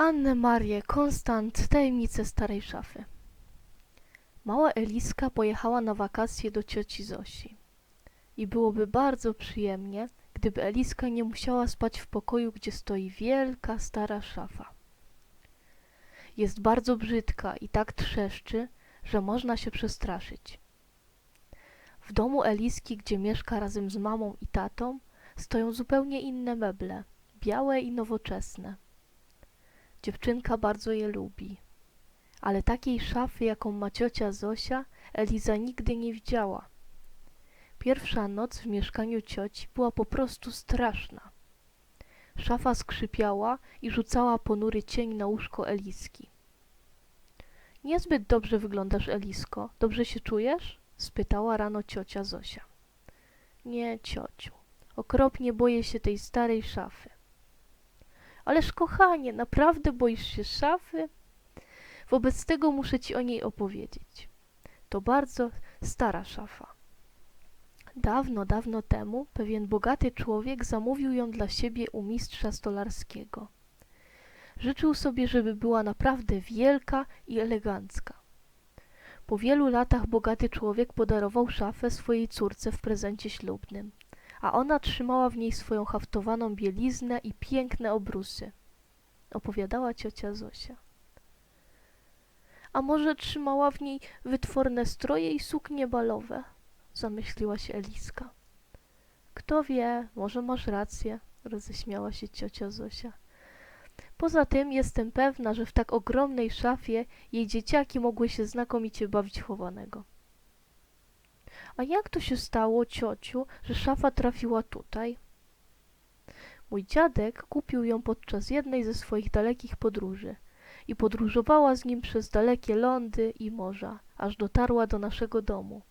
Annę Marię, Konstant, tajemnice starej szafy. Mała Eliska pojechała na wakacje do cioci Zosi. I byłoby bardzo przyjemnie, gdyby Eliska nie musiała spać w pokoju, gdzie stoi wielka, stara szafa. Jest bardzo brzydka i tak trzeszczy, że można się przestraszyć. W domu Eliski, gdzie mieszka razem z mamą i tatą, stoją zupełnie inne meble, białe i nowoczesne. Dziewczynka bardzo je lubi. Ale takiej szafy, jaką ma ciocia Zosia, Eliza nigdy nie widziała. Pierwsza noc w mieszkaniu cioci była po prostu straszna. Szafa skrzypiała i rzucała ponury cień na łóżko Eliski. Niezbyt dobrze wyglądasz, Elisko. Dobrze się czujesz? spytała rano ciocia Zosia. Nie, ciociu. Okropnie boję się tej starej szafy. Ależ kochanie, naprawdę boisz się szafy? Wobec tego muszę ci o niej opowiedzieć. To bardzo stara szafa. Dawno, dawno temu pewien bogaty człowiek zamówił ją dla siebie u mistrza stolarskiego. Życzył sobie, żeby była naprawdę wielka i elegancka. Po wielu latach bogaty człowiek podarował szafę swojej córce w prezencie ślubnym, a ona trzymała w niej swoją haftowaną bieliznę i piękne obrusy. Opowiadała ciocia Zosia. A może trzymała w niej wytworne stroje i suknie balowe? Zamyśliła się Eliska. Kto wie, może masz rację, roześmiała się ciocia Zosia. Poza tym jestem pewna, że w tak ogromnej szafie jej dzieciaki mogły się znakomicie bawić chowanego. A jak to się stało, ciociu, że szafa trafiła tutaj? Mój dziadek kupił ją podczas jednej ze swoich dalekich podróży i podróżowała z nim przez dalekie lądy i morza, aż dotarła do naszego domu,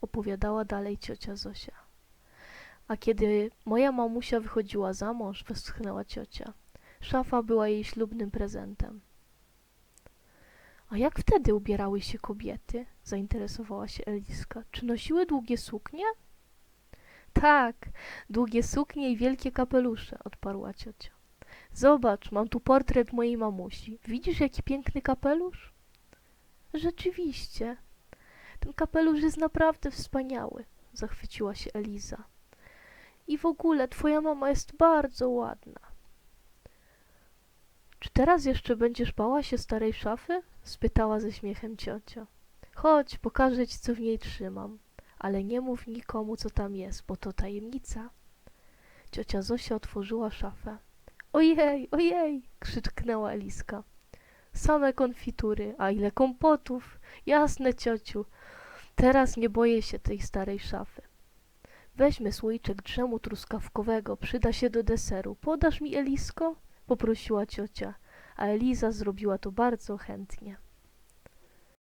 opowiadała dalej ciocia Zosia. A kiedy moja mamusia wychodziła za mąż, westchnęła ciocia, szafa była jej ślubnym prezentem. A jak wtedy ubierały się kobiety? zainteresowała się Eliska. Czy nosiły długie suknie? Tak, długie suknie i wielkie kapelusze, odparła ciocia. Zobacz, mam tu portret mojej mamusi. Widzisz, jaki piękny kapelusz? Rzeczywiście. Ten kapelusz jest naprawdę wspaniały, zachwyciła się Eliza. I w ogóle twoja mama jest bardzo ładna. Czy teraz jeszcze będziesz bała się starej szafy? Spytała ze śmiechem ciocia. Chodź, pokażę ci, co w niej trzymam. Ale nie mów nikomu, co tam jest, bo to tajemnica. Ciocia Zosia otworzyła szafę. Ojej, ojej! krzyknęła Eliska. Same konfitury, a ile kompotów! Jasne, ciociu. Teraz nie boję się tej starej szafy. Weźmy słoiczek drzemu truskawkowego, przyda się do deseru. Podasz mi, Elisko? poprosiła ciocia, a Eliza zrobiła to bardzo chętnie.